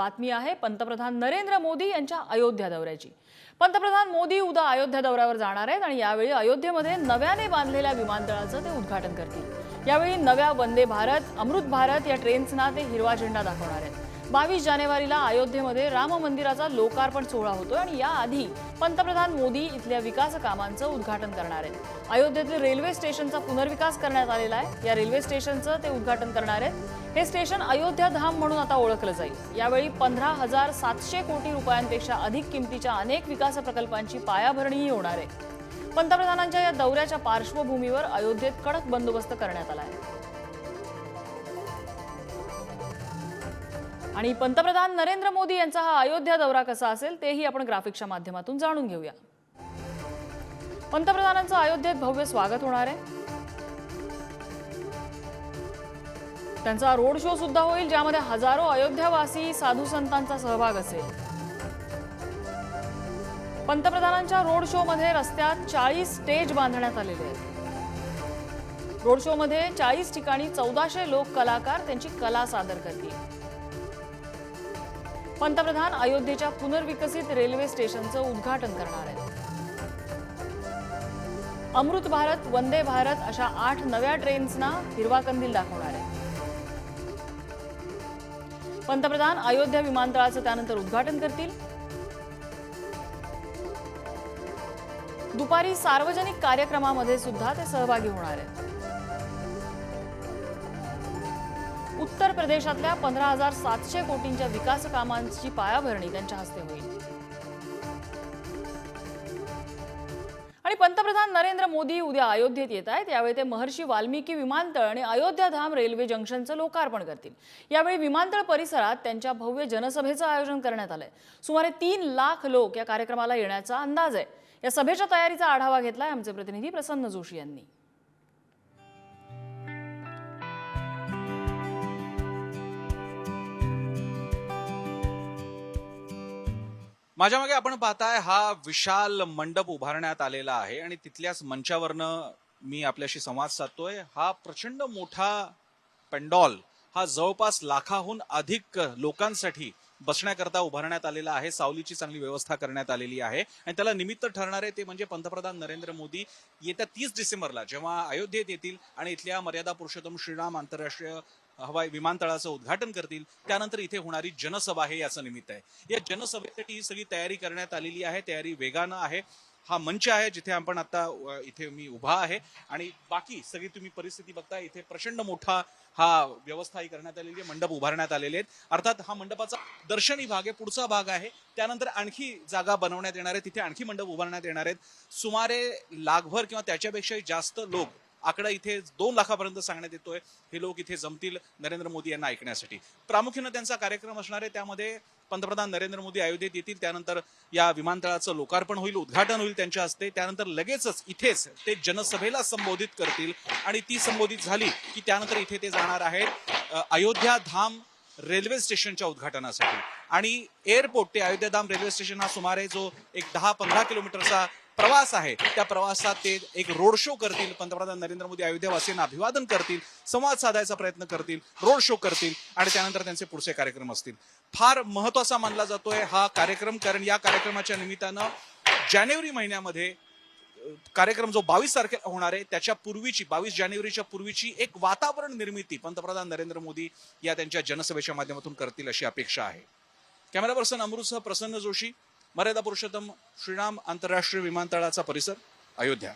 बातमी आहे पंतप्रधान नरेंद्र मोदी यांच्या अयोध्या दौऱ्याची. पंतप्रधान मोदी उद्या अयोध्या दौऱ्यावर जाणार आहेत आणि यावेळी अयोध्येमध्ये नव्याने बांधलेल्या विमानतळाचं ते उद्घाटन करतील. यावेळी नव्या वंदे भारत अमृत भारत या ट्रेन्सना ते हिरवा झेंडा दाखवणार आहेत. बावीस जानेवारीला अयोध्येमध्ये राम मंदिराचा लोकार्पण सोहळा होतोय आणि याआधी पंतप्रधान मोदी इथल्या विकास कामांचं उद्घाटन करणार आहेत. अयोध्येतील रेल्वे स्टेशनचा पुनर्विकास करण्यात आलेला आहे. या रेल्वे स्टेशनचं ते उद्घाटन करणार आहेत. हे स्टेशन अयोध्या धाम म्हणून आता ओळखलं जाईल. यावेळी पंधरा हजार सातशे कोटी रुपयांपेक्षा अधिक किमतीच्या अनेक विकास प्रकल्पांची पायाभरणीही होणार आहे. पंतप्रधानांच्या या दौऱ्याच्या पार्श्वभूमीवर अयोध्येत कडक बंदोबस्त करण्यात आला आहे. आणि पंतप्रधान नरेंद्र मोदी यांचा हा अयोध्या दौरा कसा असेल तेही आपण ग्राफिक्सच्या माध्यमातून जाणून घेऊया. पंतप्रधानांचं अयोध्येत भव्य स्वागत होणार आहे. त्यांचा रोड शो सुद्धा होईल ज्यामध्ये हजारो अयोध्यावासी साधू संतांचा सहभाग असेल. पंतप्रधानांच्या रोड शो मध्ये रस्त्यात चाळीस स्टेज बांधण्यात आलेले आहेत. रोड शो मध्ये चाळीस ठिकाणी चौदाशे लोक कलाकार त्यांची कला सादर करतील. पंतप्रधान अयोध्येच्या पुनर्विकसित रेल्वे स्टेशनचं उद्घाटन करणार आहेत. अमृत भारत वंदे भारत अशा आठ नव्या ट्रेन्सना हिरवा कंदील दाखवणार आहे पंतप्रधान अयोध्या विमानतळाचं त्यानंतर उद्घाटन करतील. दुपारी सार्वजनिक कार्यक्रमामध्ये सुद्धा ते सहभागी होणार आहेत. उत्तर प्रदेशातल्या पंधरा हजार सातशे कोटींच्या विकास कामांची पायाभरणी त्यांच्या हस्ते होईल. आणि पंतप्रधान नरेंद्र मोदी उद्या अयोध्येत येत आहेत. यावेळी ते महर्षी वाल्मिकी विमानतळ आणि अयोध्याधाम रेल्वे जंक्शनचं लोकार्पण करतील. यावेळी विमानतळ परिसरात त्यांच्या भव्य जनसभेचं आयोजन करण्यात आलंय. सुमारे तीन लाख लोक या कार्यक्रमाला येण्याचा अंदाज आहे. या सभेच्या तयारीचा आढावा घेतलाय आमचे प्रतिनिधी प्रसन्न जोशी यांनी. माझ्या मागे आपण पाहताय हा विशाल मंडप उभारण्यात आलेला आहे आणि तिथल्याच मंचावरनं मी आपल्याशी संवाद साधतोय. हा प्रचंड मोठा पेंडॉल हा जवळपास लाखाहून अधिक लोकांसाठी बसण्याकरता उभारण्यात आलेला आहे. सावलीची चांगली व्यवस्था करण्यात आलेली आहे. आणि त्याला निमित्त ठरणारे ते म्हणजे पंतप्रधान नरेंद्र मोदी येत्या तीस डिसेंबरला जेव्हा अयोध्येत येतील आणि इथल्या मर्यादा पुरुषोत्तम श्रीराम आंतरराष्ट्रीय हवाई विमानतळाचं उद्घाटन करतील. त्यानंतर इथे होणारी जनसभा आहे याचं निमित्त आहे. या जनसभेसाठी ही सगळी तयारी करण्यात आलेली आहे. तयारी वेगानं आहे. हा मंच आहे जिथे आपण आता इथे मी उभा आहे. आणि बाकी सगळी तुम्ही परिस्थिती बघता इथे प्रचंड मोठा हा व्यवस्था ही करण्यात आलेली आहे. मंडप उभारण्यात आलेले आहेत. अर्थात हा मंडपाचा दर्शनी भाग आहे पुढचा भाग आहे. त्यानंतर आणखी जागा बनवण्यात येणार आहे तिथे आणखी मंडप उभारण्यात येणार आहेत. सुमारे लाखभर किंवा त्याच्यापेक्षाही जास्त लोक आकडा इथे दोन लाखापर्यंत सांगण्यात येतोय. हे लोक इथे जमतील नरेंद्र मोदी यांना ऐकण्यासाठी. प्रामुख्यानं त्यांचा कार्यक्रम असणार आहे. त्यामध्ये पंतप्रधान नरेंद्र मोदी अयोध्येत येतील. त्यानंतर या विमानतळाचं लोकार्पण होईल उद्घाटन होईल त्यांच्या हस्ते. त्यानंतर लगेचच इथेच ते जनसभेला संबोधित करतील. आणि ती संबोधित झाली की त्यानंतर इथे ते जाणार आहेत अयोध्या धाम रेल्वे स्टेशनच्या उद्घाटनासाठी. आणि एअरपोर्ट ते अयोध्याधाम रेल्वे स्टेशन हा सुमारे जो एक दहा पंधरा किलोमीटरचा प्रवास आहे त्या प्रवासात ते एक रोड शो करतील. पंतप्रधान नरेंद्र मोदी अयोध्यावासीयांना अभिवादन करतील संवाद साधायचा प्रयत्न करतील रोड शो करतील आणि त्यानंतर त्यांचे पुढचे कार्यक्रम असतील. फार महत्त्वाचा मानला जातोय हा कार्यक्रम कारण या कार्यक्रमाच्या निमित्तानं जानेवारी महिन्यामध्ये कार्यक्रम जो बावीस तारखेला होणार आहे त्याच्या पूर्वीची बावीस जानेवारीच्या पूर्वीची एक वातावरण निर्मिती पंतप्रधान नरेंद्र मोदी या त्यांच्या जनसभेच्या माध्यमातून करतील अशी अपेक्षा आहे. कॅमेरा पर्सन अमृतसह प्रसन्न जोशी मर्यादा पुरुषोत्तम श्रीराम आंतरराष्ट्रीय विमानतळाचा परिसर अयोध्या.